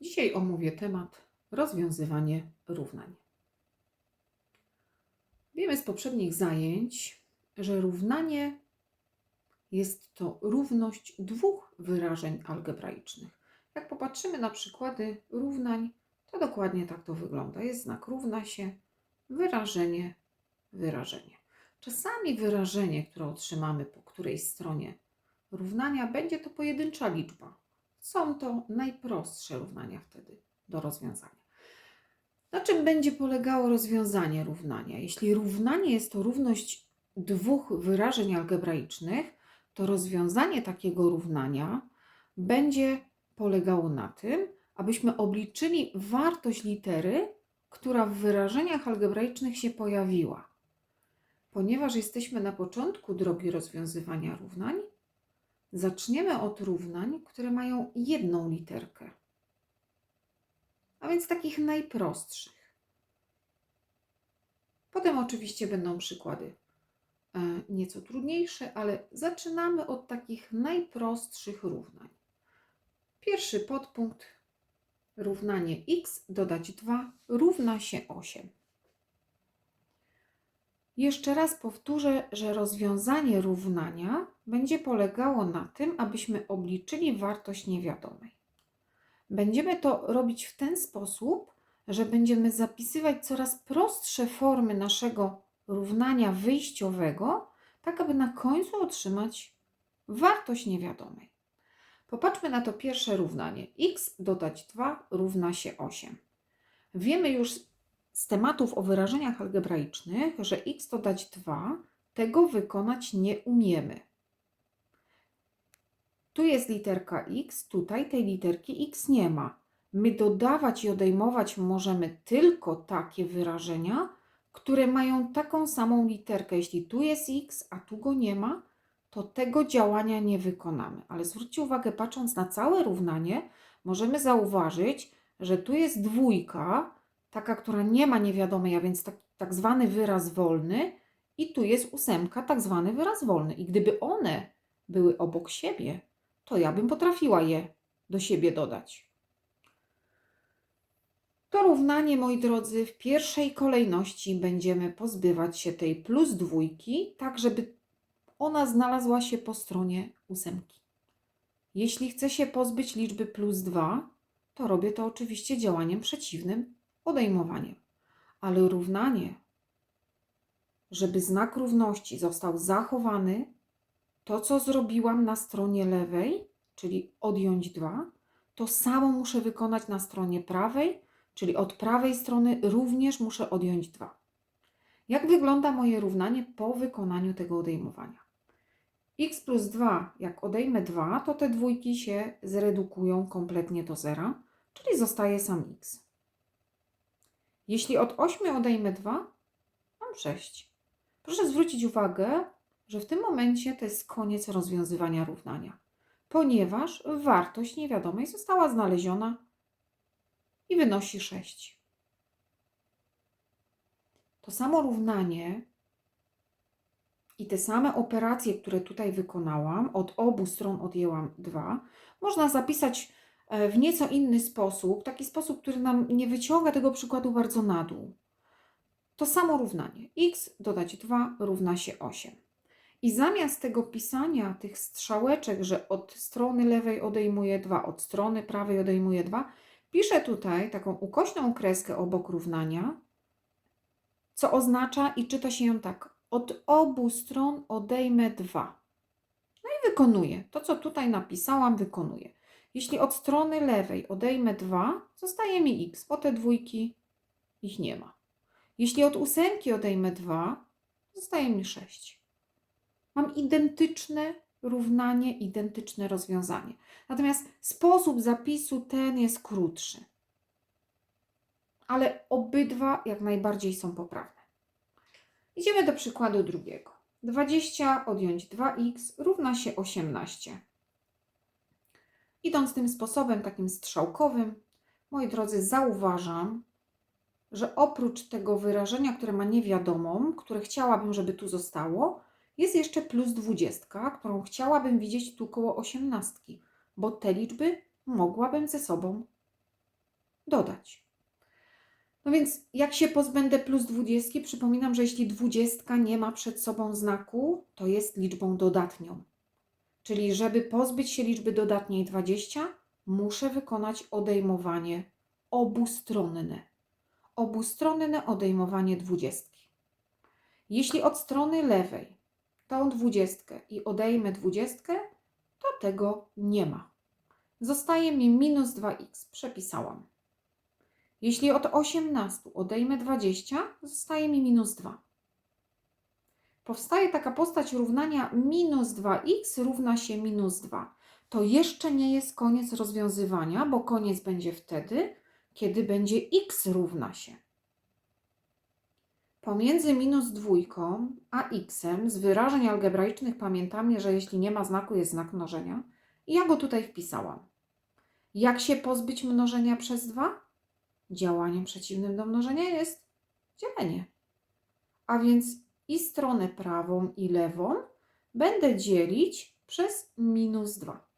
Dzisiaj omówię temat rozwiązywanie równań. Wiemy z poprzednich zajęć, że równanie jest to równość dwóch wyrażeń algebraicznych. Jak popatrzymy na przykłady równań, to dokładnie tak to wygląda. Jest znak równa się, wyrażenie, wyrażenie. Czasami wyrażenie, które otrzymamy po którejś stronie równania, będzie to pojedyncza liczba. Są to najprostsze równania wtedy do rozwiązania. Na czym będzie polegało rozwiązanie równania? Jeśli równanie jest to równość dwóch wyrażeń algebraicznych, to rozwiązanie takiego równania będzie polegało na tym, abyśmy obliczyli wartość litery, która w wyrażeniach algebraicznych się pojawiła. Ponieważ jesteśmy na początku drogi rozwiązywania równań, zaczniemy od równań, które mają jedną literkę, a więc takich najprostszych. Potem oczywiście będą przykłady e, nieco trudniejsze, ale zaczynamy od takich najprostszych równań. Pierwszy podpunkt równanie x dodać 2 równa się 8. Jeszcze raz powtórzę, że rozwiązanie równania będzie polegało na tym, abyśmy obliczyli wartość niewiadomej. Będziemy to robić w ten sposób, że będziemy zapisywać coraz prostsze formy naszego równania wyjściowego, tak aby na końcu otrzymać wartość niewiadomej. Popatrzmy na to pierwsze równanie. x dodać 2 równa się 8. Wiemy już z tematów o wyrażeniach algebraicznych, że x dodać 2, tego wykonać nie umiemy. Tu jest literka x, tutaj tej literki x nie ma. My dodawać i odejmować możemy tylko takie wyrażenia, które mają taką samą literkę. Jeśli tu jest x, a tu go nie ma, to tego działania nie wykonamy. Ale zwróćcie uwagę, patrząc na całe równanie, możemy zauważyć, że tu jest dwójka, taka, która nie ma niewiadomej, a więc tak, tak zwany wyraz wolny, i tu jest ósemka, tak zwany wyraz wolny. I gdyby one były obok siebie, to ja bym potrafiła je do siebie dodać. To równanie, moi drodzy, w pierwszej kolejności będziemy pozbywać się tej plus dwójki, tak żeby ona znalazła się po stronie ósemki. Jeśli chcę się pozbyć liczby plus 2, to robię to oczywiście działaniem przeciwnym, odejmowaniem. Ale równanie, żeby znak równości został zachowany, to co zrobiłam na stronie lewej, czyli odjąć 2, to samo muszę wykonać na stronie prawej, czyli od prawej strony również muszę odjąć 2. Jak wygląda moje równanie po wykonaniu tego odejmowania? x plus 2, jak odejmę 2, to te dwójki się zredukują kompletnie do zera, czyli zostaje sam x. Jeśli od 8 odejmę 2, mam 6. Proszę zwrócić uwagę, że w tym momencie to jest koniec rozwiązywania równania, ponieważ wartość niewiadomej została znaleziona i wynosi 6. To samo równanie i te same operacje, które tutaj wykonałam, od obu stron odjęłam 2, można zapisać w nieco inny sposób, taki sposób, który nam nie wyciąga tego przykładu bardzo na dół. To samo równanie. x dodać 2 równa się 8. I zamiast tego pisania tych strzałeczek, że od strony lewej odejmuję 2, od strony prawej odejmuję 2, piszę tutaj taką ukośną kreskę obok równania, co oznacza i czyta się ją tak. Od obu stron odejmę 2. No i wykonuję. To, co tutaj napisałam, wykonuję. Jeśli od strony lewej odejmę 2, zostaje mi x, bo te dwójki ich nie ma. Jeśli od ósemki odejmę 2, zostaje mi 6. Mam identyczne równanie, identyczne rozwiązanie. Natomiast sposób zapisu ten jest krótszy. Ale obydwa jak najbardziej są poprawne. Idziemy do przykładu drugiego. 20 odjąć 2x równa się 18. Idąc tym sposobem takim strzałkowym, moi drodzy, zauważam, że oprócz tego wyrażenia, które ma niewiadomą, które chciałabym, żeby tu zostało, jest jeszcze plus 20, którą chciałabym widzieć tu koło 18, bo te liczby mogłabym ze sobą dodać. No więc jak się pozbędę plus 20, przypominam, że jeśli 20 nie ma przed sobą znaku, to jest liczbą dodatnią. Czyli żeby pozbyć się liczby dodatniej 20, muszę wykonać odejmowanie obustronne. Obustronne odejmowanie 20. Jeśli od strony lewej tą 20 i odejmę 20, to tego nie ma. Zostaje mi minus 2x. Przepisałam. Jeśli od 18 odejmę 20, zostaje mi minus 2. Powstaje taka postać równania minus 2x równa się minus 2. To jeszcze nie jest koniec rozwiązywania, bo koniec będzie wtedy, kiedy będzie x równa się. Pomiędzy minus dwójką a x z wyrażeń algebraicznych pamiętamy, że jeśli nie ma znaku, jest znak mnożenia. I ja go tutaj wpisałam. Jak się pozbyć mnożenia przez 2? Działaniem przeciwnym do mnożenia jest dzielenie. A więc i stronę prawą i lewą będę dzielić przez minus 2.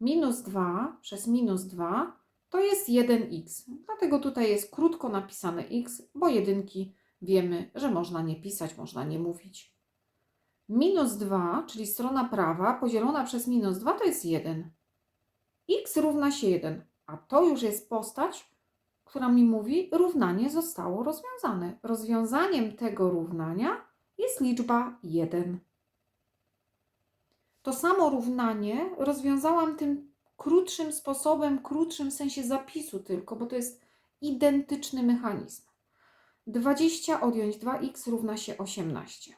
Minus 2 przez minus 2 to jest 1x. Dlatego tutaj jest krótko napisane x, bo jedynki wiemy, że można nie pisać, można nie mówić. Minus 2, czyli strona prawa, podzielona przez minus 2 to jest 1. x równa się 1, a to już jest postać, która mi mówi, równanie zostało rozwiązane. Rozwiązaniem tego równania jest liczba 1. To samo równanie rozwiązałam tym krótszym sposobem, krótszym sensie zapisu tylko, bo to jest identyczny mechanizm. 20 odjąć 2x równa się 18.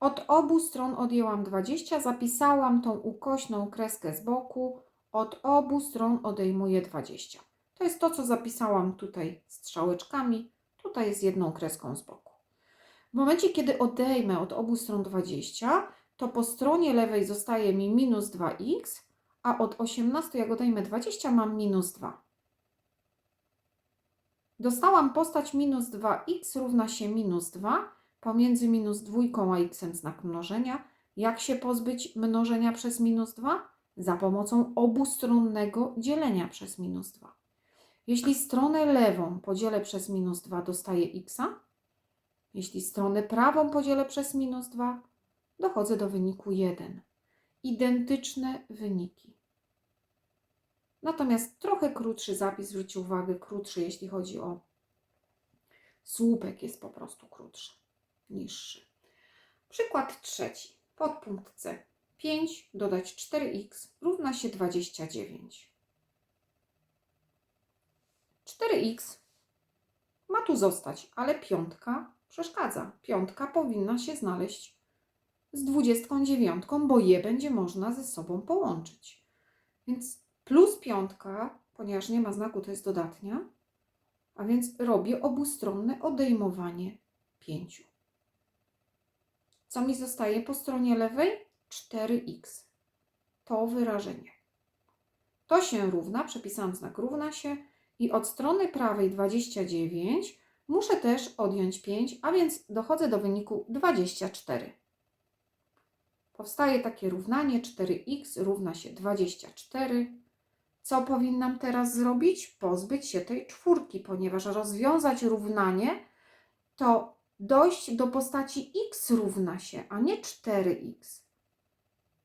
Od obu stron odjęłam 20, zapisałam tą ukośną kreskę z boku. Od obu stron odejmuję 20. To jest to, co zapisałam tutaj strzałeczkami. Tutaj jest jedną kreską z boku. W momencie, kiedy odejmę od obu stron 20, to po stronie lewej zostaje mi minus 2x, a od 18, jak odejmę 20, mam minus 2. Dostałam postać minus 2x równa się minus 2, pomiędzy minus 2 a x znak mnożenia. Jak się pozbyć mnożenia przez minus 2? Za pomocą obustronnego dzielenia przez minus 2. Jeśli stronę lewą podzielę przez minus 2, dostaję x. Jeśli stronę prawą podzielę przez minus 2, dochodzę do wyniku 1. Identyczne wyniki. Natomiast trochę krótszy zapis, zwróćcie uwagę, krótszy, jeśli chodzi o słupek, jest po prostu krótszy, niższy. Przykład trzeci, podpunkt C. 5 dodać 4x równa się 29. 4x ma tu zostać, ale piątka przeszkadza. Piątka powinna się znaleźć z 29, bo je będzie można ze sobą połączyć. Więc plus piątka, ponieważ nie ma znaku, to jest dodatnia, a więc robię obustronne odejmowanie 5. Co mi zostaje po stronie lewej? 4x. To wyrażenie. To się równa, przepisałam znak równa się i od strony prawej 29 muszę też odjąć 5, a więc dochodzę do wyniku 24. Powstaje takie równanie 4x równa się 24. Co powinnam teraz zrobić? Pozbyć się tej czwórki, ponieważ rozwiązać równanie to dojść do postaci x równa się, a nie 4x.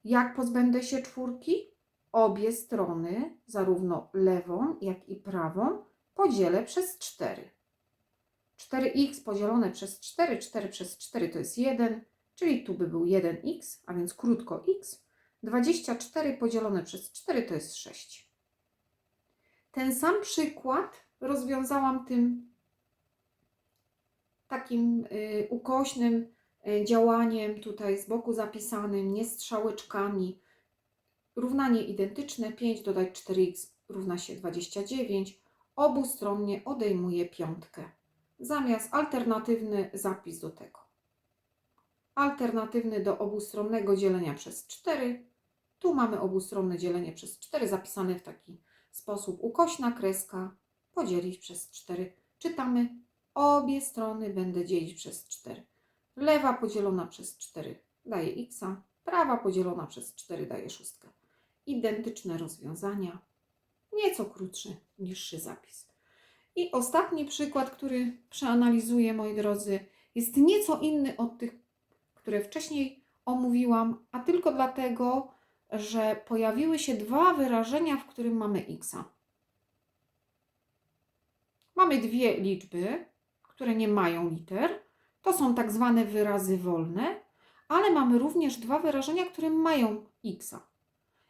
Jak pozbędę się czwórki? Obie strony, zarówno lewą, jak i prawą, podzielę przez 4. 4x podzielone przez 4, 4 przez 4 to jest 1, czyli tu by był 1x, a więc krótko x. 24 podzielone przez 4 to jest 6. Ten sam przykład rozwiązałam tym takim y, ukośnym y, działaniem tutaj z boku zapisanym, nie strzałeczkami. Równanie identyczne, 5 dodać 4x równa się 29. Obustronnie odejmuję piątkę. Zamiast alternatywny zapis do tego. Alternatywny do obustronnego dzielenia przez 4. Tu mamy obustronne dzielenie przez 4 zapisane w taki sposób. Ukośna kreska podzielić przez 4. Czytamy obie strony będę dzielić przez 4. Lewa podzielona przez 4 daje x, prawa podzielona przez 4 daje 6. Identyczne rozwiązania. nieco krótszy, niższy zapis. I ostatni przykład, który przeanalizuję, moi drodzy, jest nieco inny od tych, które wcześniej omówiłam, a tylko dlatego, że pojawiły się dwa wyrażenia, w którym mamy x. Mamy dwie liczby, które nie mają liter. To są tak zwane wyrazy wolne, ale mamy również dwa wyrażenia, które mają x.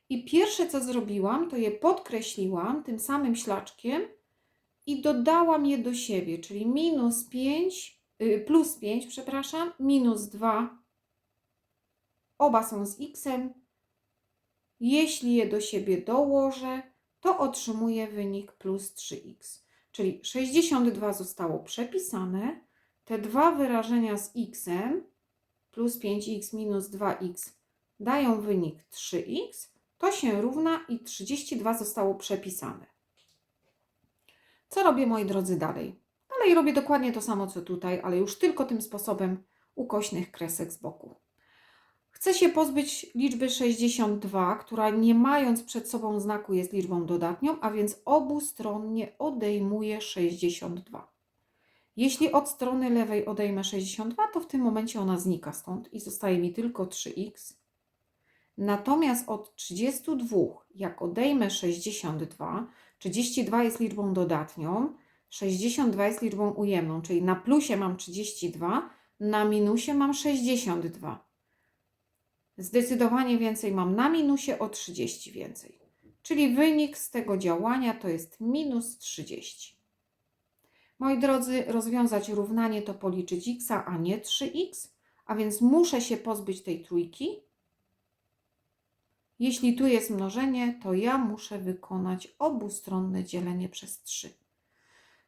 I pierwsze, co zrobiłam, to je podkreśliłam tym samym ślaczkiem i dodałam je do siebie, czyli minus 5, y, plus 5, przepraszam, minus 2. Oba są z x. Jeśli je do siebie dołożę, to otrzymuję wynik plus 3x. Czyli 62 zostało przepisane. Te dwa wyrażenia z x plus 5x minus 2x dają wynik 3x. To się równa i 32 zostało przepisane. Co robię, moi drodzy, dalej? Dalej robię dokładnie to samo, co tutaj, ale już tylko tym sposobem ukośnych kresek z boku. Chcę się pozbyć liczby 62, która nie mając przed sobą znaku jest liczbą dodatnią, a więc obustronnie odejmuję 62. Jeśli od strony lewej odejmę 62, to w tym momencie ona znika stąd i zostaje mi tylko 3x. Natomiast od 32, jak odejmę 62, 32 jest liczbą dodatnią, 62 jest liczbą ujemną, czyli na plusie mam 32, na minusie mam 62. Zdecydowanie więcej mam na minusie o 30 więcej. Czyli wynik z tego działania to jest minus 30. Moi drodzy, rozwiązać równanie to policzyć x, a nie 3x, a więc muszę się pozbyć tej trójki. Jeśli tu jest mnożenie, to ja muszę wykonać obustronne dzielenie przez 3.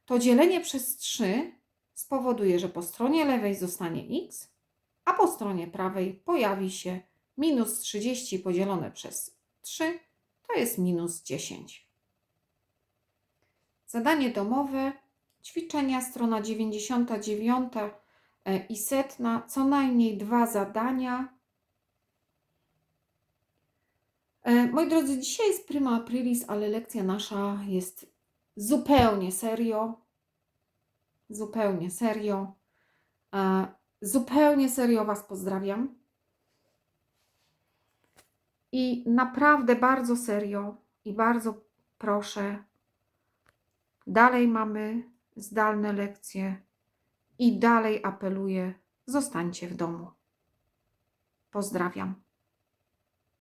To dzielenie przez 3 spowoduje, że po stronie lewej zostanie x, a po stronie prawej pojawi się minus 30 podzielone przez 3 to jest minus 10. Zadanie domowe, ćwiczenia, strona 99 e, i setna, co najmniej dwa zadania. Moi drodzy, dzisiaj jest prima aprilis, ale lekcja nasza jest zupełnie serio. Zupełnie serio. E, zupełnie serio Was pozdrawiam. I naprawdę bardzo serio i bardzo proszę, dalej mamy zdalne lekcje i dalej apeluję, zostańcie w domu. Pozdrawiam.